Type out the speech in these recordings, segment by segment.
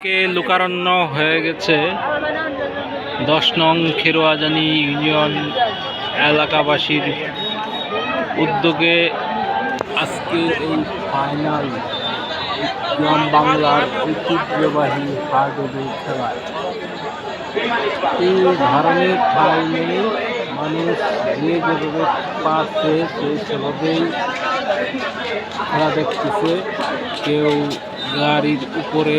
কে লোকারণ্য হয়ে গেছে? দশ নং খেরোয়াজানি ইউনিয়ন এলাকাবাসীর উদ্যোগে আজকের এই ফাইনাল গ্রাম বাংলার ঐতিহ্যবাহী হাডুডু খেলায় এই ধরনের ঠাই নেই মানুষ যে যেভাবে পাচ্ছে সেই সেভাবেই খেলা দেখতেছে। কেউ গাড়ির উপরে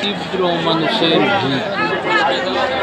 তীব্র মানুষের ভিড়।